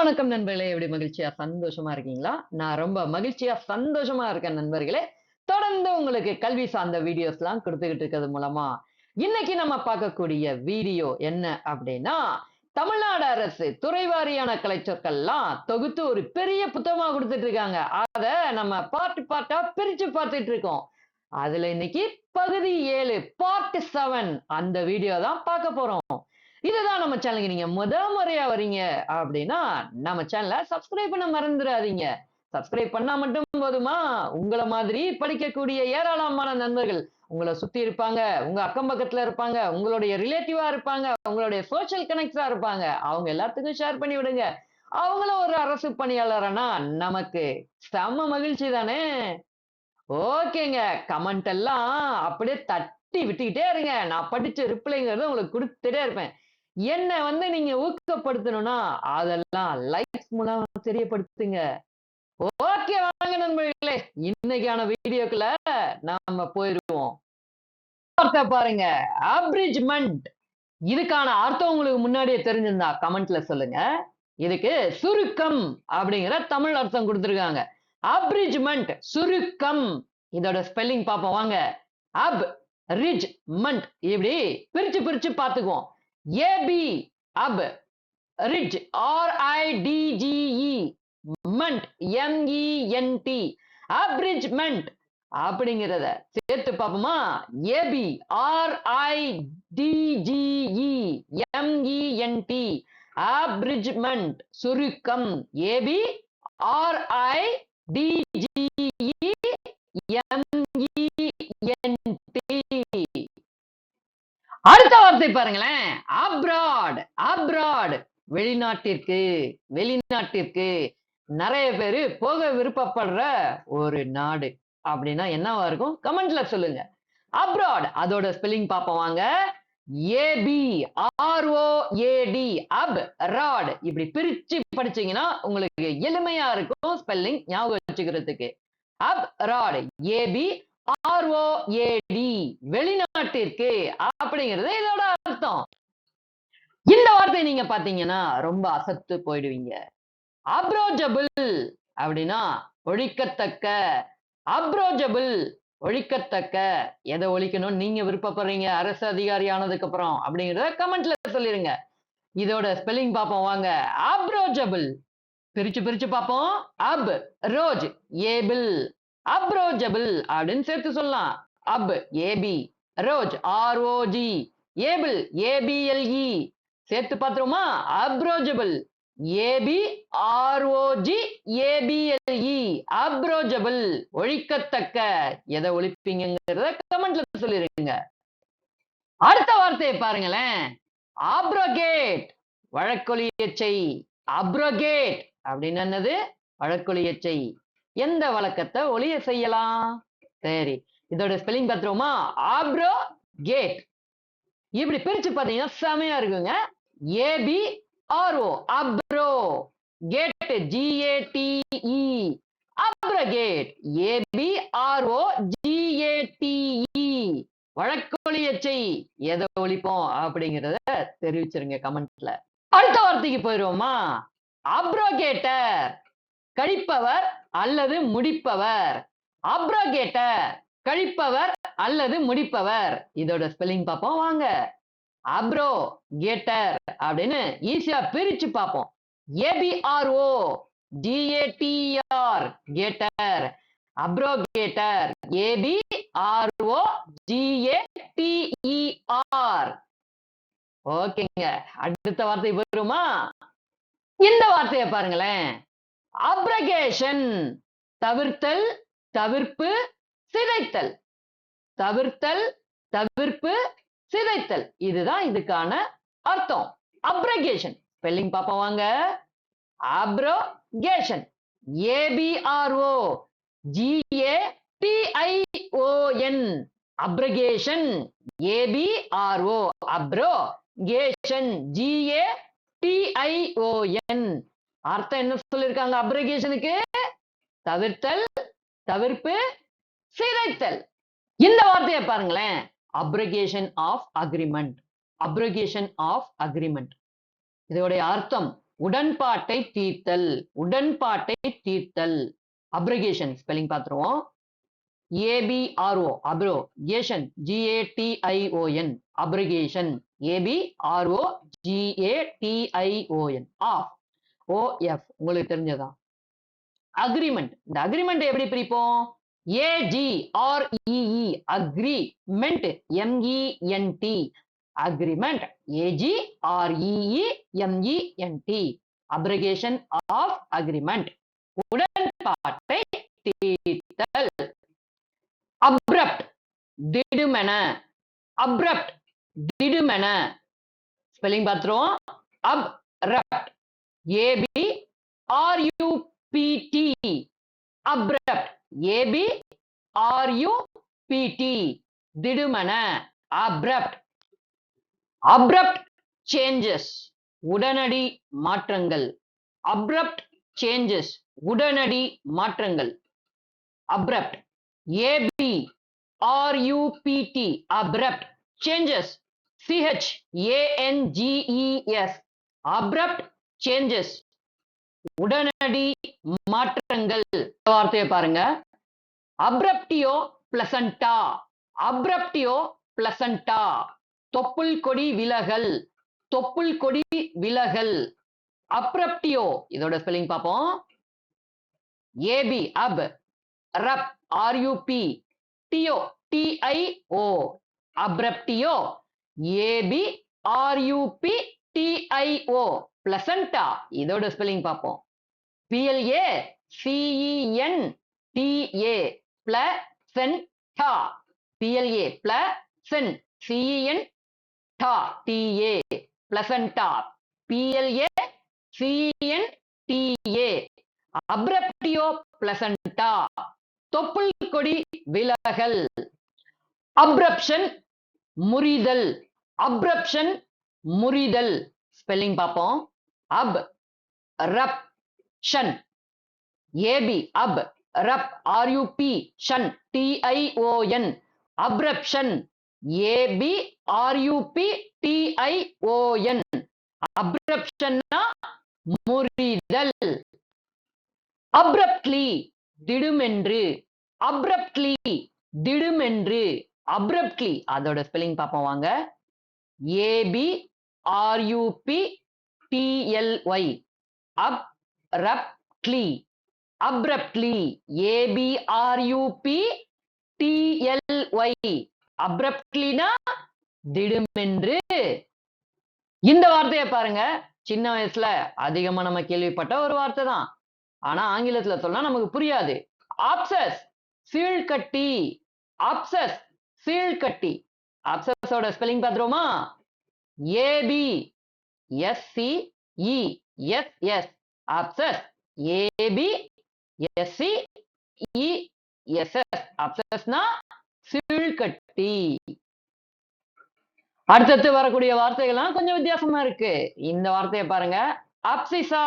வணக்கம் நண்பர்களே. எப்படி மகிழ்ச்சியா சந்தோஷமா இருக்கீங்களா? நான் ரொம்ப மகிழ்ச்சியா சந்தோஷமா இருக்கேன் நண்பர்களே. தொடர்ந்து உங்களுக்கு கல்வி சார்ந்த வீடியோஸ் எல்லாம் கொடுத்துக்கிட்டு இருக்கிறது மூலமா இன்னைக்கு நம்ம பார்க்கக்கூடிய வீடியோ என்ன அப்படின்னா தமிழ்நாடு அரசு துறைவாரியான கலைச்சொற்கள்லாம் தொகுத்து ஒரு பெரிய புத்தகமா கொடுத்துட்டு இருக்காங்க. அத நம்ம பார்ட் பார்ட்டா பிரிச்சு பார்த்துட்டு இருக்கோம். அதுல இன்னைக்கு பகுதி ஏழு பார்ட் செவன் அந்த வீடியோ தான் பார்க்க போறோம். இதுதான் நம்ம சேனலுக்கு நீங்க முதல் முறையா வரீங்க அப்படின்னா நம்ம சேனலை சப்ஸ்கிரைப் பண்ண மறந்துடாதீங்க. சப்ஸ்கிரைப் பண்ணா மட்டும் போதுமா? உங்களை மாதிரி படிக்கக்கூடிய ஏராளமான நண்பர்கள் உங்களை சுத்தி இருப்பாங்க உங்க அக்கம் பக்கத்துல இருப்பாங்க உங்களுடைய ரிலேட்டிவா இருப்பாங்க உங்களுடைய சோஷியல் கனெக்டா இருப்பாங்க. அவங்க எல்லாத்துக்கும் ஷேர் பண்ணி விடுங்க. அவங்களும் ஒரு அரசு பணியாளர்னா நமக்கு செம மகிழ்ச்சி தானே? ஓகேங்க கமெண்ட் எல்லாம் அப்படியே தட்டி விட்டுக்கிட்டே இருங்க. நான் படிச்ச ரிப்ளைங்கிறது உங்களுக்கு கொடுத்துட்டே இருப்பேன். என்ன வந்து நீங்க ஊக்கப்படுத்தணும்னா அதெல்லாம் லைக்ஸ் மூலம் தெரியப்படுத்துங்க. ஓகே வாங்க நண்பர்களே இன்னைக்கான வீடியோக்குள்ள நாம போயிருவோம். வார்த்தை பாருங்க அப்ரிஜ்மெண்ட் இதுக்கான அர்த்தம் உங்களுக்கு முன்னாடியே தெரிஞ்சிருந்தா கமெண்ட்ல சொல்லுங்க. இதுக்கு சுருக்கம் அப்படிங்கிற தமிழ் அர்த்தம் கொடுத்துருக்காங்க. அப்ரிஜ்மெண்ட் சுருக்கம். இதோட ஸ்பெல்லிங் பார்ப்போம் வாங்க. அப் ரிஜ் மண்ட் இப்படி பிரிச்சு பிரிச்சு பார்த்துக்குவோம். A B ab ridge. R I D G E ment. M E N T abridgement அப்படிங்கிறத சேர்த்து பார்ப்போமா? ஏபி ஆர்ஐடிஜிஇ எம்இஎன்டி அப்ரிட்ஜ்மெண்ட் சுருக்கம். ஏபி ஆர்ஐ டிஜிஇ எம்இஎன்டி அடுத்த வார்த்தை பாருங்களேன். அப்ராட் அப்ராட் வெளிநாட்டிற்கு வெளிநாட்டிற்கு. நிறைய பேரு போக விருப்பப்படுற ஒரு நாடு. அப்படின்னா என்னவா இருக்கும்? கமெண்ட்ல சொல்லுங்க. அப்ராட் அதோட ஸ்பெல்லிங் பார்ப்போம் வாங்க. A B R O A D abroad இப்படி பிரிச்சு படிச்சீங்கன்னா உங்களுக்கு எளிமையா இருக்கும் ஸ்பெல்லிங் ஞாபகம் வச்சுக்கிறதுக்கு. அப் ராட் ஏபி ஆர்ஓஏடி வெளிநாட்டிற்கு அப்படிங்கிறது இதோட அர்த்தம். இந்த வார்த்தை நீங்க பாத்தீங்கன்னா ரொம்ப அசத்து போயிடுவீங்க. அப்ரோஜபிள் அப்படின்னா ஒழிக்கத்தக்க அப்ரோஜபிள் ஒழிக்கத்தக்க. எதை ஒழிக்கணும்னு நீங்க விருப்பப்படுறீங்க? அரசு அதிகாரி ஆனதுக்கு அப்புறம் அப்படிங்கிறத கமெண்ட்ல சொல்லிருங்க. இதோட ஸ்பெல்லிங் பார்ப்போம் வாங்க. அப்ரோஜபிள். பிரிச்சு பிரிச்சு பார்ப்போம். அப் ரோஜ் ஏபிள். அப்ரோஜபிள் அப்படின்னு சேர்த்து சொல்லலாம். Ab A B rog R O G able A B L E சேர்த்து பார்த்துருமா அப்ரோஜபிள் ஏபி ஆர்ஓஜி ஏபிஎல்இ அப்ரோஜபிள் ஒழிக்கத்தக்க. எதை ஒழிப்பீங்கிறத கமெண்ட்ல சொல்லிருங்க. அடுத்த வார்த்தையை பாருங்களேன். ஆப்ரோகேட் வழக்கொலியச்சை அப்ரோகேட் அப்படின்னு என்னது? வழக்கொலியச்சை எந்த வழக்கத்தை ஒளிய செய்யலாம்? சரி. இதோட ஸ்பெல்லிங் பார்த்துருவோமா? ஆப்ரோ கேட் இப்படி பிரிச்சு பார்த்தீங்கன்னா செமையா இருக்குங்க. A B R O abrogate G A T E abrogate A B R O G A T E செய். எதை ஒழிப்போம் அப்படிங்கிறத தெரிவிச்சிருங்க கமெண்ட்ல அடுத்த வார்த்தைக்கு போயிடுவோமா? அப்ரோகேட்டர் கழிப்பவர் அல்லது முடிப்பவர். அப்ரோகேட்டர் கழிப்பவர் அல்லது முடிப்பவர். இதோட ஸ்பெல்லிங் பார்ப்போம் வாங்க. அப்ரோ கேட்டர் அப்படின்னு ஈஸியா பிரிச்சு பார்ப்போம். A B R O D A T R gator abrogator A B R O G A T E R ஓகேங்க அடுத்த வார்த்தை வருமா இந்த வார்த்தையை பாருங்களேன். அப்ரகேஷன் தவிர்த்தல் தவிர்ப்பு சிதைத்தல். தவிர்த்தல் தவிர்ப்பு சிதைத்தல். இதுதான் இதுக்கான அர்த்தம். அப்ரகேஷன் ஸ்பெல்லிங் பார்ப்போம் வாங்க abrogation A B R O G A T I O N abrogation A B R O abro gation G A டிஐஓஎன் அர்த்தம் என்ன சொல்லிருக்காங்க அப்ரிகேஷனுக்கு தவிர்த்தல் தவிர்ப்பு சிதைத்தல். இந்த வார்த்தையை பாருங்களேன். Abrogation of agreement abrogation of agreement இதோடைய அர்த்தம் உடன்பாட்டை தீர்த்தல். உடன்பாட்டை தீர்த்தல். அப்ரிகேஷன் ஸ்பெல்லிங் பார்த்துருவோம். A B R O abro ation G A T I O N abrogation A B R O G A T I O N of O F உங்களுக்கு தெரிஞ்சதா? Agreement இந்த agreement எப்படி பிரிப்போம்? A G R E E agreement M E N T agreement A G R E E M E N T abrogation of agreement உடன்பாட்டை தீர்த்தல். Abrupt திடுமென. Abrupt திடுமென. Spelling பார்த்துருவோம். Ab rupt A B R U P T abrupt A B R U P T திடுமென. Abrupt abrupt changes உடனடி மாற்றங்கள். Abrupt changes உடனடி மாற்றங்கள். Abrupt A B R U P T abrupt changes C H A N G E S abrupt changes உடனடி மாற்றங்கள். வார்த்தையை பாருங்க. அப்ரப்டியோ பிளசண்டா அப்ரப்டியோ placenta தொப்புள் கொடி விலகல். தொப்புள் கொடி விலகல். அப்ரப்டியோ இதோட ஸ்பெல்லிங் பார்ப்போம். A B ab rup R U P tio T I O abruptio A B R U P T I O placenta இதோட ஸ்பெல்லிங் பார்ப்போம். P L A C E N T A placenta P L A placen C E N ta T A placenta P L A C E N T A abruptio placenta தொப்புள் கொடி விலகல். Abruption முறிதல். Abruption முறிதல். Spelling பார்ப்போம். Ab rup tion A B ab rup R U P tion. T I O N abruption. A B R U P T I O N அப்ரப்ஷன்னா முறிதல். Abruptly திடுமென்று. Abruptly திடுமென்று. Abruptly. அதோட spelling பார்ப்போம் வாங்க. A B R U P T L Y ab ruptly abruptly A B R U P T L Y அப்ரப்ட்லினா திடுமென்று. இந்த வார்த்தையை பாருங்க. சின்ன வயசுல அதிகமா நம்ம கேள்விப்பட்ட ஒரு வார்த்தை தான். ஆனா ஆங்கிலத்துல சொன்னா நமக்கு புரியாது. ஆப்சஸ் சீழ்கட்டி. ஆப்சஸ் சீழ்கட்டி. ஆப்சஸோட spelling பாத்துருவோமா A B S C E S S abscess A B S C S S ஆப்சஸ்னா சீழ்கட்டி அடுத்தடுத்து வரக்கூடிய வார்த்தைகள்லாம் கொஞ்சம் வித்தியாசமா இருக்கு. இந்த வார்த்தையை பாருங்க. அப்சிசா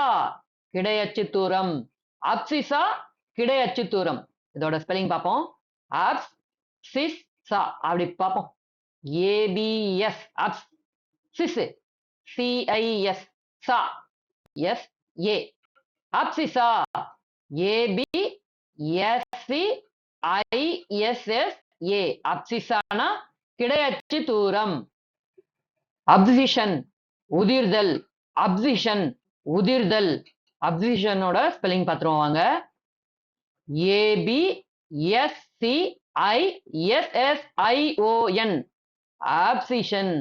கிடையச்சு தூரம் அப்சிசா கிடையச்சு தூரம் இதோட ஸ்பெல்லிங் பார்ப்போம். அப்ஸ் சிஸ் சா அப்படி பார்ப்போம். A B S abs cis C I S sa S A abscissa A B S C I S S A abscissa கிடையச்சு தூரம். அப்சிஷன் உதிர்தல். அப்சிஷன் உதிர்தல். அப்சிஷனோட ஸ்பெல்லிங் பார்த்துருவோம் வாங்க. A B S C I abscission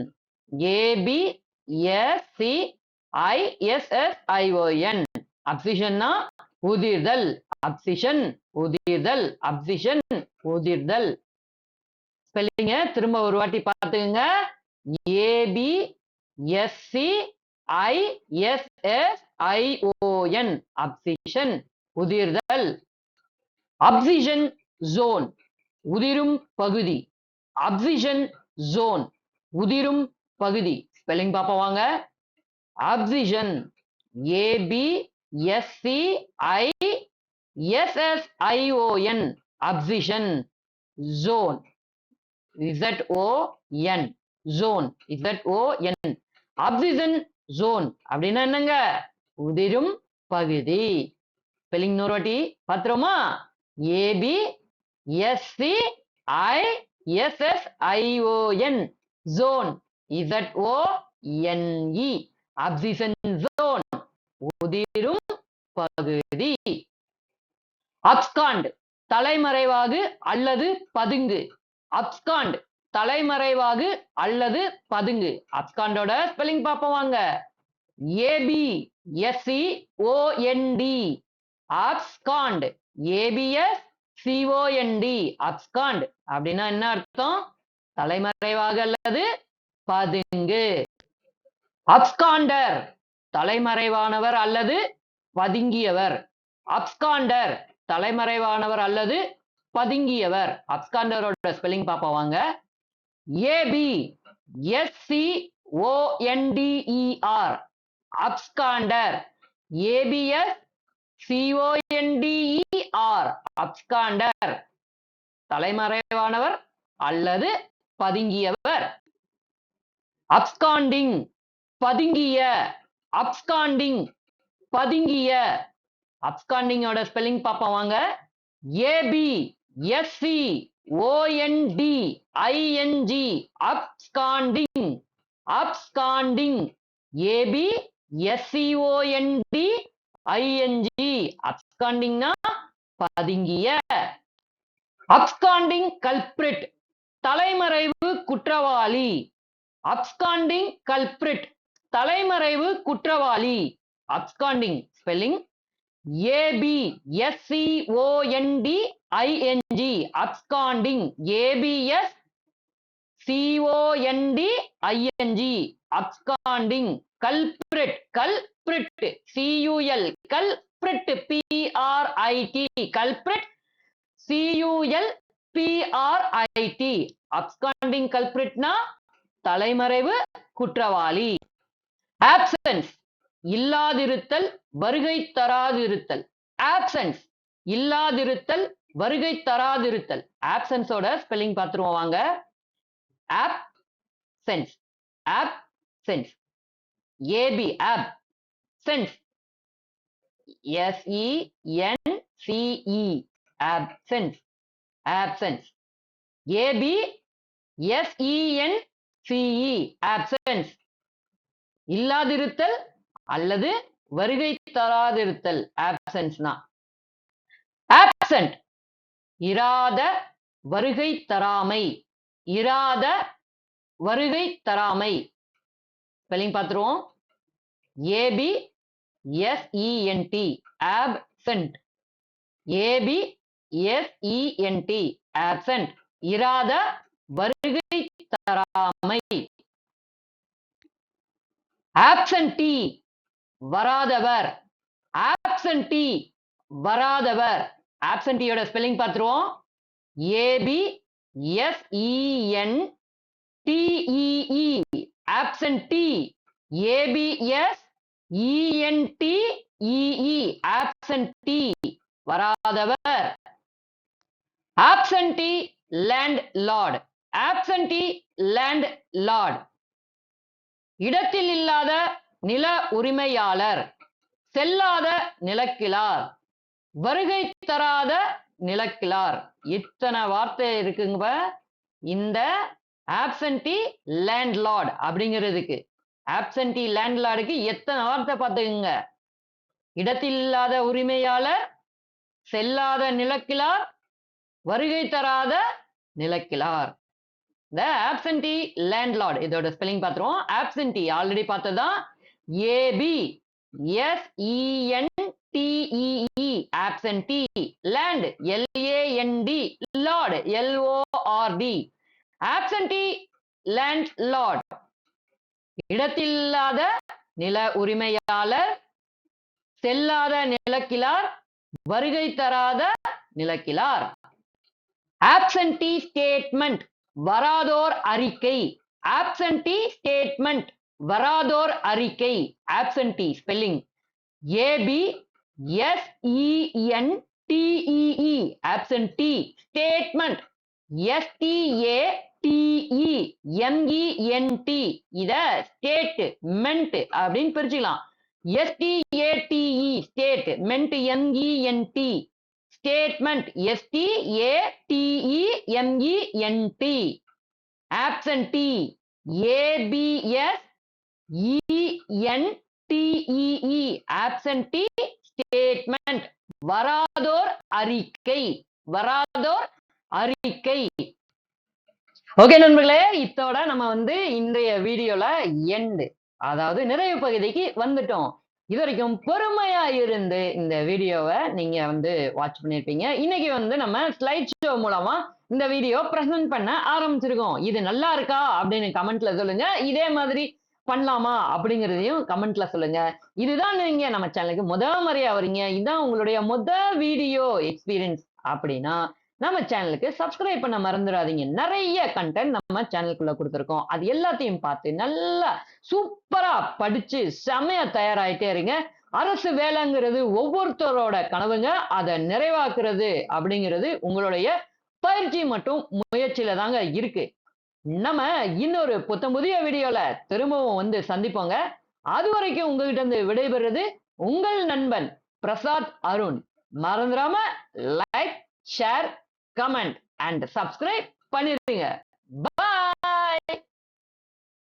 A B S C அப்சிஷன்னா உதிர்தல். Abscission உதிர்தல். Abscission உதிர்தல். ஸ்பெல்லிங்க திரும்ப ஒரு வாட்டி பார்த்துக்குங்க. A B S C I S S I O N abscission உதிர்தல். Abscission zone உதிரும் பகுதி. அப்சிஷன் ஜோன் உதிரும் பகுதி. ஸ்பெல்லிங் பார்ப்போம் வாங்க. Abscission A B S C I S S I O N abscission zone Z O N zone Z O N abscission zone அப்படின்னா என்னங்க? உதிரும் பகுதி. ஸ்பெல்லிங் இன்னொரு வாட்டி A B S C I S S I O N zone Z O N E abscission zone உதிரும் பகுதி. Abscond தலைமறைவாகு அல்லது பதுங்கு. Abscond தலைமறைவாகு அல்லது பதுங்கு. அப்ஸ்காண்டோட ஸ்பெல்லிங் பார்ப்போம் வாங்க. A B S C O N D abscond. A B S C O N D abscond அப்படின்னா என்ன அர்த்தம்? தலைமறைவாக அல்லது பதுங்கு. அப்ஸ்காண்டர் தலைமறைவானவர் அல்லது பதுங்கியவர். அப்ஸ்காண்டர் தலைமறைவானவர் அல்லது பதுங்கியவர். அப்ஸ்காண்டரோட ஸ்பெல்லிங் பார்ப்போம் வாங்க. A B S C O N D E R absconder A B S C O N D E R absconder தலைமறைவானவர் அல்லது பதுங்கியவர். அப்ஸ்காண்டிங் பதுங்கிய அப்ஸ்காண்டிங் பதுங்கிய அப்ஸ்காண்டிங்கோட ஸ்பெல்லிங் பார்ப்போம் வாங்க. A B S C O N D I N G absconding absconding A B S C O N D I N G அப்ஸ்காண்டிங்னா பதுங்கிய. Absconding culprit தலைமறைவு குற்றவாளி. அப்ஸ்காண்டிங் கல்பிரிட் தலைமறைவு குற்றவாளி. Absconding spelling A B S C O N D I N G absconding A B S C O N D I N G absconding culprit culprit C U L culprit P R I T culprit C U L P R I T absconding கல்பிரிட்னா தலைமறைவு குற்றவாளி. Options இல்லாதிருத்தல் வருகை தராதிருத்தல். Options இல்லாதிருத்தல் வருகை தராதிருத்தல். ஆப்சன்ஸோட spelling பார்த்துருவோம் வாங்க. Absence absence A B absence S E N C E absence absence A B S E N C E absence இல்லாதிருத்தல் அல்லது வருகை தராதிருத்தல் ஆப்சன்ஸ்னா absent இராத வருகை தராமை. இராத வருகை தராமை. ஸ்பெல்லிங் பார்த்துருவோம் A B S E N T absent A B S E N T absent இராத வருகை தராமை. ஆப்சன்டி வராதவர். ஆப்சன்டி வராதவர். ஆப்சன்டியோட ஸ்பெல்லிங் பார்த்துருவோம். A B S E N T E E absentee A B S E N T E E absentee வராதவர். Absentee land lord absentee land lord இடத்தில் இல்லாத நில உரிமையாளர். செல்லாத நிலக்கிழார். வருகை தராத நிலக்கிழார். இத்தனை வார்த்தை இருக்குங்க இந்த ஆப்சன்டி லேண்ட்லார்ட் அப்படிங்கிறதுக்கு. ஆப்சன்டி லேண்ட்லார்டுக்கு எத்தனை வார்த்தை பார்த்துக்குங்க. இடத்தில் இல்லாத உரிமையாளர் செல்லாத நிலக்கிழார் வருகை தராத நிலக்கிழார். த ஆப்சன்டி லேண்ட்லார்ட் இதோட ஸ்பெல்லிங் பார்த்துருவோம். Absentee already பார்த்ததான் A B S E N T E E absentee land L A N D lord L O R D absentee land lord இடத்தில்லாத நில உரிமையாளர். செல்லாத நிலக்கிலார் வருகை தராத நிலக்கிலார் ஆப்சன்டி ஸ்டேட்மெண்ட் வராதோர் அறிக்கை. ஆப்சன்டி ஸ்டேட்மெண்ட் வராதோர் அறிக்கை. Absentee spelling A B S E N T E E absentee statement S T A T E M E N T இத ஸ்டேட் மென்ட் அப்படின்னு பிரிச்சுக்கலாம். S T A T E statement M E N T statement எஸ்டிஏடிஇஎம்இஎன்டி absentee A B S இஎன்டிஇஇ absentee statement வராதோர் அறிக்கை வராதோர் அறிக்கை. ஓகே நண்பர்களே இத்தோட நம்ம வந்து இன்றைய வீடியோல எண்டு அதாவது நிறைவு பகுதிக்கு வந்துட்டோம். இது வரைக்கும் பொறுமையா இருந்து இந்த வீடியோவை நீங்க வந்து வாட்ச் பண்ணிருப்பீங்க. இன்னைக்கு வந்து நம்ம ஸ்லைட் ஷோ மூலமா இந்த வீடியோ ப்ரெசென்ட் பண்ண ஆரம்பிச்சிருக்கோம். இது நல்லா இருக்கா அப்படின்னு கமெண்ட்ல சொல்லுங்க. இதே மாதிரி பண்ணலாமா அப்படிங்கிறதையும் கமெண்ட்ல சொல்லுங்க. இதுதான் நீங்க நம்ம சேனலுக்கு முதல் முறையா வரீங்க. இதுதான் உங்களுடைய முத வீடியோ எக்ஸ்பீரியன்ஸ் அப்படின்னா நம்ம சேனலுக்கு சப்ஸ்கிரைப் பண்ண மறந்துடாதீங்க. நிறைய கண்டென்ட் நம்ம சேனலுக்குள்ள கொடுத்துருக்கோம். அது எல்லாத்தையும் பார்த்து நல்லா சூப்பரா படிச்சு செமையா தயாராயிட்டே இருங்க. அரசு வேலைங்கிறது ஒவ்வொருத்தரோட கனவுங்க. அதை நிறைவாக்குறது அப்படிங்கிறது உங்களுடைய பயிற்சி மற்றும் முயற்சியில தாங்க இருக்கு. நம்ம இன்னொரு புத்தம் புதிய வீடியோல திரும்பவும் வந்து சந்திப்போங்க. அது வரைக்கும் உங்ககிட்ட இருந்து விடைபெறுறது உங்கள் நண்பன் பிரசாத் அருண். மறந்துடாம like share comment and subscribe பண்ணிருங்க பாய்